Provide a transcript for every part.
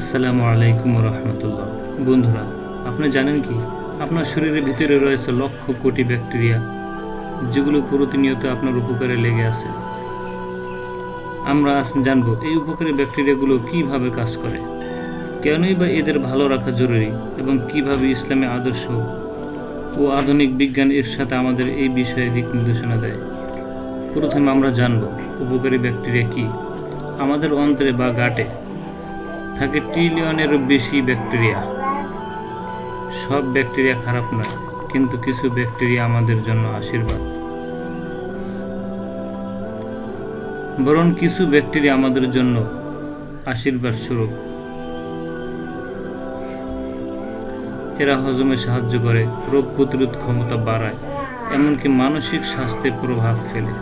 আসসালামু আলাইকুম রহমতুল্লাহ বন্ধুরা, আপনি জানেন কি? আপনার শরীরের ভিতরে রয়েছে লক্ষ কোটি ব্যাকটেরিয়া, যেগুলো প্রতিনিয়ত আপনার উপকারে লেগে আছে। আমরা আজ জানব এই উপকারী ব্যাকটেরিয়াগুলো কীভাবে কাজ করে, কেনই বা এদের ভালো রাখা জরুরি এবং কীভাবে ইসলামী আদর্শ ও আধুনিক বিজ্ঞান এর সাথে আমাদের এই বিষয়ে দিক নির্দেশনা দেয়। প্রথমে আমরা জানব উপকারী ব্যাকটেরিয়া কি। আমাদের অন্ত্রে বা গাটে থাকে ট্রিলিয়নেরও বেশি ব্যাকটেরিয়া সব ব্যাকটেরিয়া খারাপ নয়, কিন্তু কিছু ব্যাকটেরিয়া আমাদের জন্য আশীর্বাদ। বরং কিছু ব্যাকটেরিয়া আমাদের জন্য আশীর্বাদ স্বরূপ। এরা হজমে সাহায্য করে, রোগ প্রতিরোধ ক্ষমতা বাড়ায়, এমনকি মানসিক স্বাস্থ্যে প্রভাব ফেলে।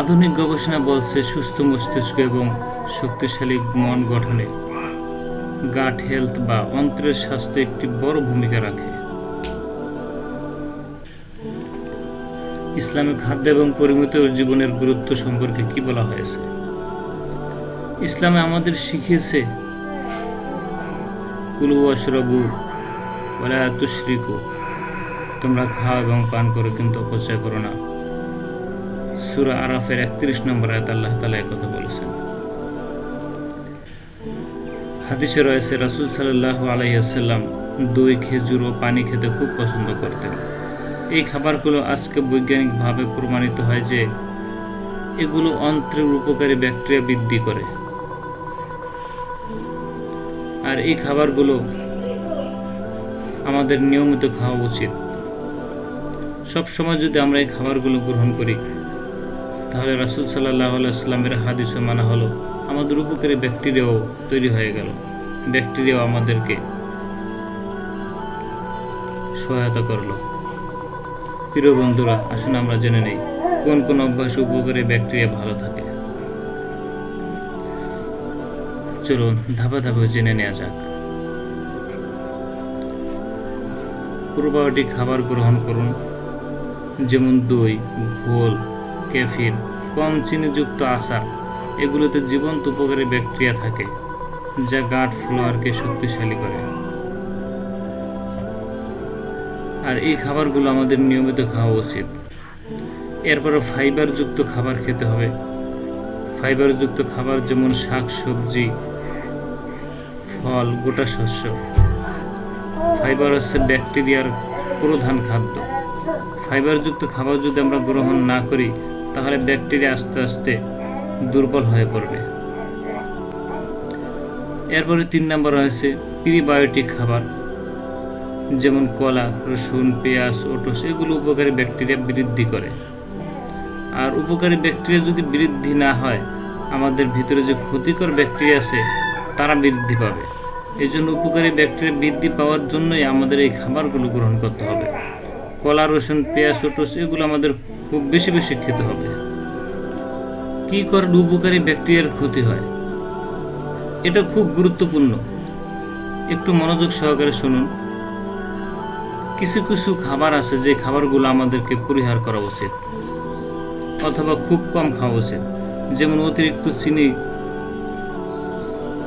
আধুনিক গবেষণা বলছে সুস্থ মস্তিষ্ক এবং শক্তিশালী মন গঠনে গাট হেলথ বা অন্ত্রের স্বাস্থ্য একটি বড় ভূমিকা রাখে। ইসলামিক খাদ্য এবং পরিমিত জীবনের গুরুত্ব সম্পর্কে কি বলা হয়েছে? ইসলামে আমাদের শিখিয়েছে, কুলু অশরবু ওলা তুশ্রিকু। তোমরা খাও এবং পান করো, কিন্তু অপচয় করো না। সুরা আরাফের একত্রিশ নম্বর আয়াত আল্লাহ তালা কথা বলেছেন। হাদিসে রয়েছে, রাসুল সাল্লাহ আলাইসাল্লাম দই খেজুর ও পানি খেতে খুব পছন্দ করতেন। এই খাবারগুলো আজকে বৈজ্ঞানিকভাবে প্রমাণিত হয় যে এগুলো অন্ত্রের উপকারী ব্যাকটেরিয়া বৃদ্ধি করে। আর এই খাবারগুলো আমাদের নিয়মিত খাওয়া উচিত। সব সময় যদি আমরা এই খাবারগুলো গ্রহণ করি, তাহলে রাসুল সাল্লাহ আলাইস্লামের হাদিসও মানা হলো আমাদের উপকারী ব্যাকটেরিয়াও তৈরি হয়ে গেল। ব্যাকটেরিয়াও আমাদেরকে সহায়তা করল। প্রিয় বন্ধুরা, আসুন আমরা জেনে নেই, কোন কোন অভ্যাস উপকারী ব্যাকটেরিয়া ভালো থাকে। চলুন ধাপে ধাপে জেনে নেওয়া যাক। প্রোবায়োটিক খাবার গ্রহণ করুন, যেমন দই ঘোল ক্যাফিন কম চিনিযুক্ত আচার এগুলোতে জীবন্ত উপকারী ব্যাকটেরিয়া থাকে, যা গাট ফ্লোয়ারকে শক্তিশালী করে। আর এই খাবারগুলো আমাদের নিয়মিত খাওয়া উচিত। এরপরে ফাইবারযুক্ত খাবার খেতে হবে। ফাইবারযুক্ত খাবার যেমন শাক, সবজি, ফল, গোটা শস্য। ফাইবার হচ্ছে ব্যাকটেরিয়ার প্রধান খাদ্য। ফাইবারযুক্ত খাবার যদি আমরা গ্রহণ না করি, তাহলে ব্যাকটেরিয়া আস্তে আস্তে দুর্বল হয়ে পড়বে। এরপরে তিন নম্বর রয়েছে প্রিবায়োটিক খাবার, যেমন কলা, রসুন, পেঁয়াজ, ওটস, এগুলো উপকারী ব্যাকটেরিয়া বৃদ্ধি করে। আর উপকারী ব্যাকটেরিয়া যদি বৃদ্ধি না হয়, আমাদের ভিতরে যে ক্ষতিকর ব্যাকটেরিয়া আছে, তারা বৃদ্ধি পাবে। এই জন্য উপকারী ব্যাকটেরিয়া বৃদ্ধি পাওয়ার জন্যই আমাদের এই খাবারগুলো গ্রহণ করতে হবে। কলা, রসুন, পেঁয়াজ, ওটস, এগুলো আমাদের খুব বেশি বেশি খেতে হবে। কি করলে উপকারী ব্যাকটেরিয়ার ক্ষতি হয়? এটা খুব গুরুত্বপূর্ণ। একটু মনোযোগ সহকারে শুনুন। কিছু কিছু খাবার আছে যে খাবারগুলো আমাদেরকে পরিহার করা উচিত, অথবা খুব কম খাওয়া উচিত। যেমন অতিরিক্ত চিনি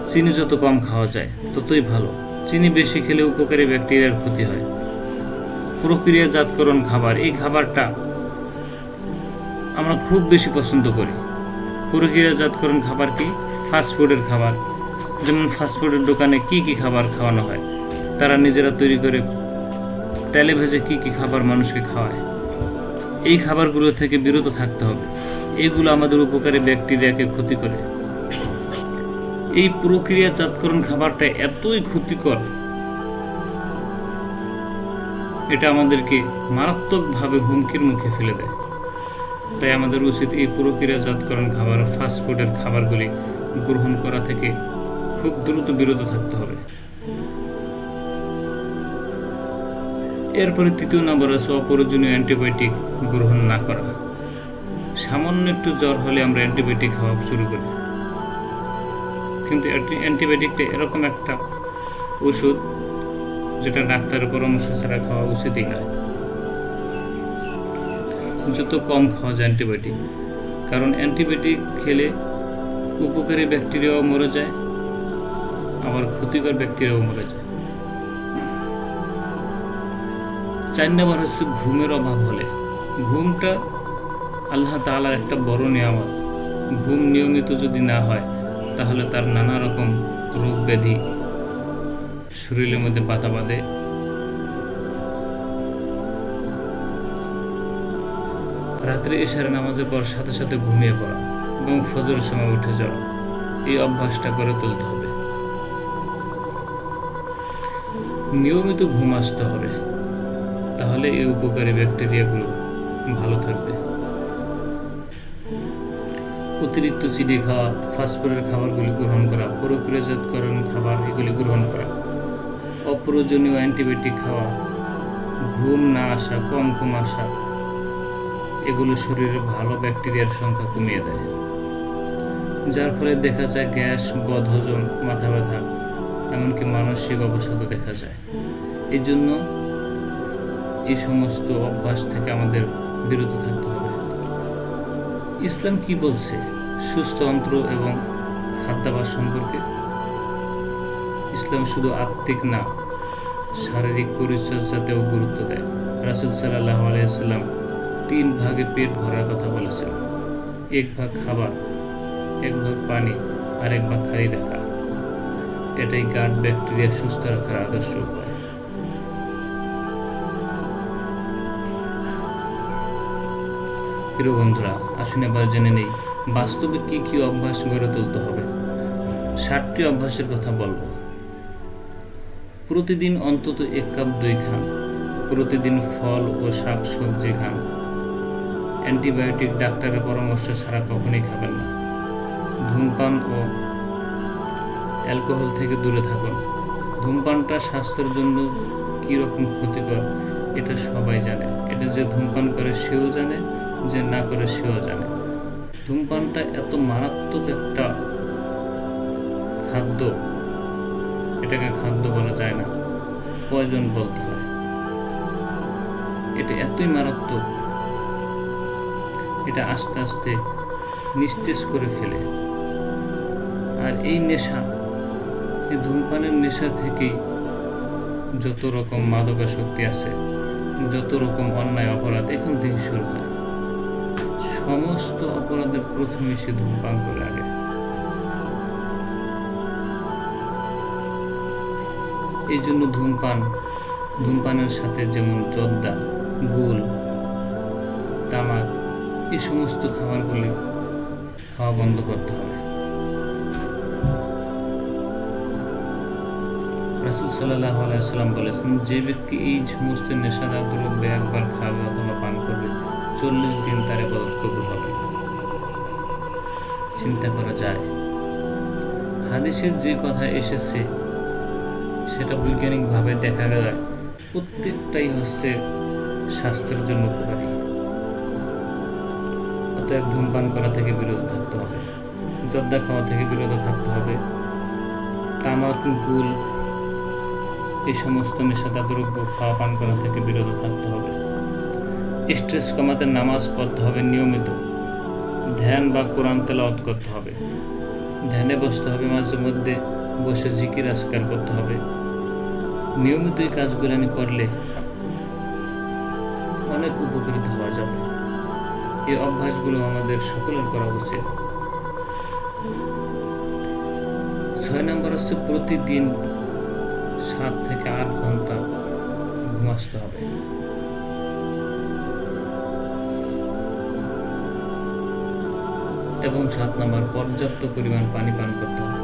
চিনি যত কম খাওয়া যায়, ততই ভালো। চিনি বেশি খেলে উপকারী ব্যাকটেরিয়ার ক্ষতি হয়। প্রক্রিয়াজাতকরণ খাবার, এই খাবারটা আমরা খুব বেশি পছন্দ করি। প্রক্রিয়াজাতকরণ খাবার কি? ফাস্টফুডের খাবার। যেমন ফাস্টফুডের দোকানে কি কি খাবার খাওয়ানো হয়? তারা নিজেরা তৈরি করে তেলে ভেজে কি কি খাবার মানুষকে খাওয়ায়। এই খাবারগুলো থেকে বিরত থাকতে হবে। এইগুলো আমাদের উপকারী ব্যাকটেরিয়াকে ক্ষতি করে। এই প্রক্রিয়াজাতকরণ খাবারটা এতই ক্ষতিকর, এটা আমাদেরকে মারাত্মকভাবে হুমকির মুখে ফেলে দেয়। তাই আমাদের উচিত এই প্রক্রিয়াজাতকরণ খাবার ফাস্টফুডের খাবারগুলি গ্রহণ করা থেকে খুব দ্রুত বিরত থাকতে হবে। এরপরে তৃতীয় নম্বর আছে, অপ্রয়োজনীয় অ্যান্টিবায়োটিক গ্রহণ না করা। সামান্য একটু জ্বর হলে আমরা অ্যান্টিবায়োটিক খাওয়া শুরু করি। কিন্তু অ্যান্টিবায়োটিকটা এরকম একটা ওষুধ যেটা ডাক্তারের পরামর্শ ছাড়া খাওয়া উচিতই নয়। যত কম খাওয়া যায় অ্যান্টিবায়োটিক। কারণ অ্যান্টিবায়োটিক খেলে উপকারী ব্যাকটেরিয়াও মরে যায়, আবার ক্ষতিকর ব্যাকটেরিয়াও মরে যায়। চার নাম্বার হচ্ছে ঘুমের অভাব হলে। ঘুমটা আল্লাহ তাআলার একটা বড় নিয়ামত। ঘুম নিয়মিত যদি না হয়, তাহলে তার নানা রকম রোগ ব্যাধি শরীরের মধ্যে পাতা বাঁধে। রাত্রে এশার নামাজের পর সাথে সাথে ঘুমিয়ে পড়া এবং ফজরের সময় উঠে যাওয়া। এই অভ্যাসটা করে তুলতে হবে। নিয়মিত ঘুম আসতে হবে। তাহলে এই উপকারী ব্যাকটেরিয়াগুলো ভালো থাকবে। অতিরিক্ত চিনি খাওয়া ফাস্টফুডের খাবারগুলি গ্রহণ করা প্রক্রিয়াজাতকরণ খাবার এগুলি গ্রহণ করা, অপ্রয়োজনীয় অ্যান্টিবায়োটিক খাওয়া, ঘুম না আসা, কম ঘুম আসা এগুলো শরীরে ভালো ব্যাকটেরিয়ার সংখ্যা কমিয়ে দেয়। যার ফলে দেখা যায় গ্যাস বদহজম মাথা ব্যথা, এমনকি মানসিক অবসাদও দেখা যায়। এই জন্য এই সমস্ত অভ্যাস থেকে আমাদের বিরত থাকতে হবে। ইসলাম কি বলছে? সুস্থ অন্ত্র এবং খাদ্যাভাস সম্পর্কে? ইসলাম শুধু আত্মিক না, শারীরিক পরিচর্যাতেও গুরুত্ব দেয়। রাসুল সাল্লাহ আলাইসাল্লাম তিন ভাগে পেট ভরার কথা বলেছেন এক ভাগ খাবার, এক ভাগ পানি, আর এক ভাগ খালি রাখা এটাই গাট ব্যাকটেরিয়া সুস্থ রাখার আদর্শ উপায়। প্রিয় বন্ধুরা, আসুন এবার জেনে নেই, বাস্তবে কি কি অভ্যাস গড়ে তুলতে হবে। ষাটটি অভ্যাসের কথা বলব। প্রতিদিন অন্তত এক কাপ দই খান। প্রতিদিন ফল ও শাক সবজি খান। অ্যান্টিবায়োটিক ডাক্তারের পরামর্শ ছাড়া কখনোই খাবেন না। ধূমপান ও অ্যালকোহল থেকে দূরে থাকুন। ধূমপানটা স্বাস্থ্যের জন্য কীরকম ক্ষতিকর, এটা সবাই জানে। এটা যে ধূমপান করে সেও জানে, যে না করে সেও জানে। ধূমপানটা এত মারাত্মক একটা খাদ্য, এটাকে খাদ্য বলা যায় না, পয়জন বলতে হয়। এটা এতই মারাত্মক এটা আস্তে আস্তে নিস্তেজ করে ফেলে। আর এই নেশা, এই ধূমপানের নেশা থেকেই যত রকম মাদকাসক্তি আছে, যত রকম অন্যায় অপরাধ, এখান থেকে শুরু হয়। সমস্ত অপরাধের প্রথমে সে ধূমপান করে আগে। এই জন্য ধূমপান, ধূমপানের সাথে যেমন জর্দা, গুল, তামাক এই সমস্ত খাবারগুলি খাওয়া বন্ধ করতে হবে। রাসুল সাল্লাহ আলাইসাল্লাম বলেছেন, যে ব্যক্তি এই সমস্ত নেশাদার দ্রব্য একবার খাবে অথবা পান করবে, চল্লিশ দিন তার এবাদত কবুল হবে চিন্তা করা যায়। হাদিসের যে কথা এসেছে, সেটা বৈজ্ঞানিকভাবে দেখা যায় প্রত্যেকটাই হচ্ছে স্বাস্থ্যের জন্য উপকারী। অতএব ধূমপান করা থেকে বিরত থাকতে হবে। জর্দা খাওয়া থেকে বিরত থাকতে হবে। তামাক গুল এই সমস্ত নেশাদার দ্রব্য খাওয়া, পান করা থেকে বিরত থাকতে হবে। স্ট্রেস কমাতে নামাজ পড়তে হবে নিয়মিত। ধ্যান বা কোরআন তেলাওয়াত করতে হবে। ধ্যানে বসতে হবে, মাঝে মধ্যে বসে জিকির, আজকার করতে হবে। নিয়মিত এই কাজগুলো আমি করলে অনেক উপকৃত হওয়া যাবে। এই অভ্যাসগুলো আমাদের সকলের করা উচিত। ছয় নম্বর হচ্ছে প্রতিদিন সাত থেকে আট ঘণ্টা ঘুম আসতে হবে। এবং সাত নম্বর পর্যাপ্ত পরিমাণ পানি পান করতে হবে।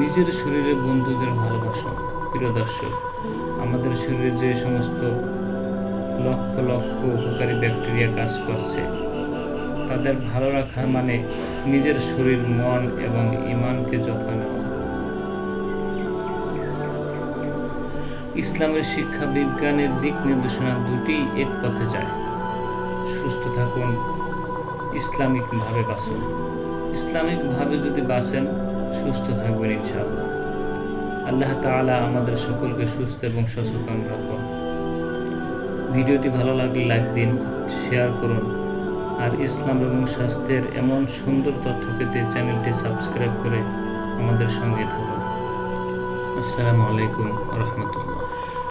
নিজের শরীরে বন্ধুদের ভালোবাসা প্রিয় দর্শক আমাদের শরীরে যে সমস্ত লক্ষ লক্ষ উপকারী ব্যাকটেরিয়া কাজ করছে। তাদের ভালো রাখা মানে নিজের শরীর, মন এবং ইমানকে যত্ন নেওয়া। ইসলামের শিক্ষা, বিজ্ঞানের দিক নির্দেশনা দুটি এক পথে যায়। সুস্থ থাকুন, ইসলামিকভাবে বাঁচুন। ইসলামিকভাবে যদি বাঁচেন, সুস্থ থাকবেন ইনশাআল্লাহ। আল্লাহ তাআলা আমাদের সকলকে সুস্থ এবং সচেতন রাখুন। ভিডিওটি ভালো লাগলে লাইক দিন, শেয়ার করুন। আর ইসলাম এবং স্বাস্থ্যের এমন সুন্দর তথ্য পেতে চ্যানেলটি সাবস্ক্রাইব করে আমাদের সঙ্গে থাকুন। আসসালামু আলাইকুম রহমতুল্লাহ।